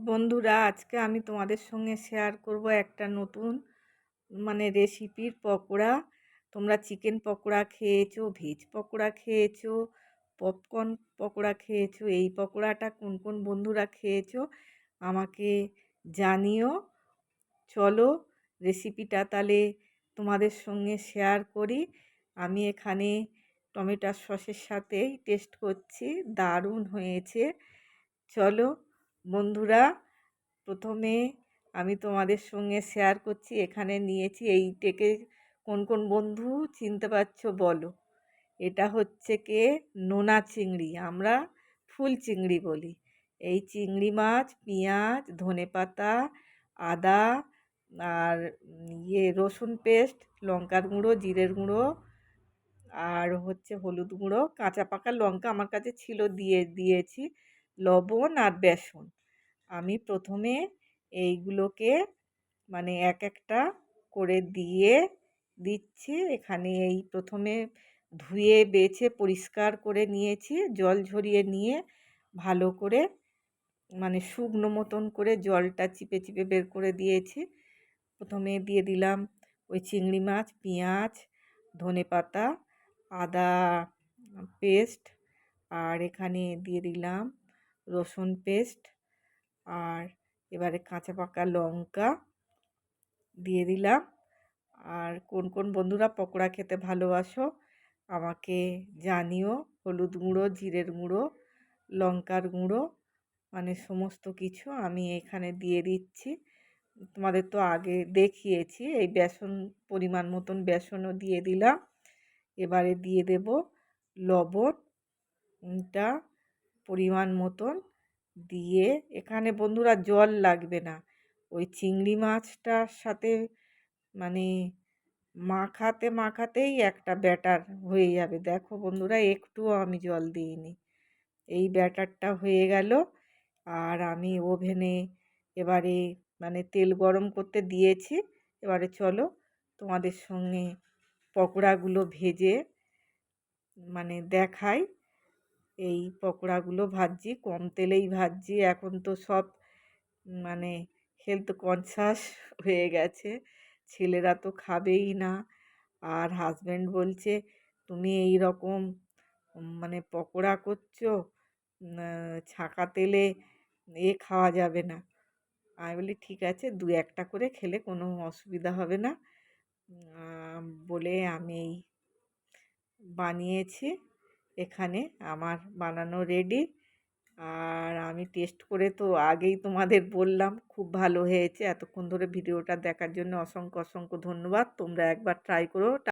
বন্ধুরা, আজকে আমি তোমাদের সঙ্গে শেয়ার করব একটা নতুন মানে রেসিপির পকোড়া। তোমরা চিকেন পকোড়া খেয়েছো ভেজ পকোড়া খেয়েছো পপকর্ন পকোড়া খেয়েছো, এই পকোড়াটা কোন কোন বন্ধুরা খেয়েছো আমাকে জানিও। চলো রেসিপিটা তাহলে তোমাদের সঙ্গে শেয়ার করি। আমি এখানে টমেটো সসের সাথেই টেস্ট করছি, দারুণ হয়েছে। চলো বন্ধুরা, প্রথমে আমি তোমাদের সঙ্গে শেয়ার করছি, এখানে নিয়েছি এই টেকে কোন কোন বন্ধু চিনতে পারছ বলো। এটা হচ্ছে কে? নোনা চিংড়ি, আমরা ফুল চিংড়ি বলি। এই চিংড়ি মাছ, পেঁয়াজ, ধনে পাতা, আদা আর ইয়ে রসুন পেস্ট, লঙ্কার গুঁড়ো, জিরের গুঁড়ো আর হচ্ছে হলুদ গুঁড়ো, কাঁচা পাকা লঙ্কা আমার কাছে ছিল, দিয়ে দিয়েছি, লবণ আর বেসন। আমি প্রথমে এইগুলোকে মানে এক একটা করে দিয়ে দিচ্ছি। এখানে এই প্রথমে ধুয়ে, বেছে, পরিষ্কার করে নিয়েছি। জল ঝরিয়ে নিয়ে ভালো করে মানে শুকনো মতন করে জলটা চিপে চিপে বের করে দিয়েছি। প্রথমে দিয়ে দিলাম ওই চিংড়ি মাছ, পেঁয়াজ, ধনে পাতা, আদা পেস্ট, আর এখানে দিয়ে দিলাম রসুন পেস্ট। আর এবারে কাঁচা পাকা লঙ্কা দিয়ে দিলাম। আর কোন কোন বন্ধুরা পকোড়া খেতে ভালোবাসো আমাকে জানিও। হলুদ গুঁড়ো, জিরের গুঁড়ো, লঙ্কার গুঁড়ো মানে সমস্ত কিছু আমি এখানে দিয়ে দিচ্ছি। তোমাদের তো আগে দেখিয়েছি, এই বেসন, পরিমাণ মতন বেসনও দিয়ে দিলাম। এবারে দিয়ে দেব লবণটা পরিমাণ মতন দিয়ে এখানে বন্ধুরা জল লাগবে না। ওই চিংড়ি মাছটার সাথে মানে মাখাতে মাখাতেই একটা ব্যাটার হয়ে যাবে। দেখো বন্ধুরা, একটুও আমি জল দিইনি। এই ব্যাটারটা হয়ে গেল আর আমি ওভেনে এবারে মানে তেল গরম করতে দিয়েছি। এবারে চলো তোমাদের সঙ্গে পকোড়াগুলো ভেজে মানে দেখাই। এই পকোড়াগুলো ভাজছি, কম তেলেই ভাজছি। এখন তো সব মানে হেলথ কনসাস হয়ে গেছে। ছেলেরা তো খাবেই না। আর হাজব্যান্ড বলছে, তুমি এই রকম মানে পকোড়া করছ ছাঁকা তেলে এ খাওয়া যাবে না। আমি বলি, ঠিক আছে, দু একটা করে খেলে কোনো অসুবিধা হবে না। বলে আমি এই বানিয়েছি। এখানে আমার বানানো রেডি আর আমি টেস্ট করে তো আগেই তোমাদের বললাম, খুব ভালো হয়েছে। এতক্ষণ ধরে ভিডিওটা দেখার জন্য অসংখ্য অসংখ্য ধন্যবাদ। তোমরা একবার ট্রাই করো।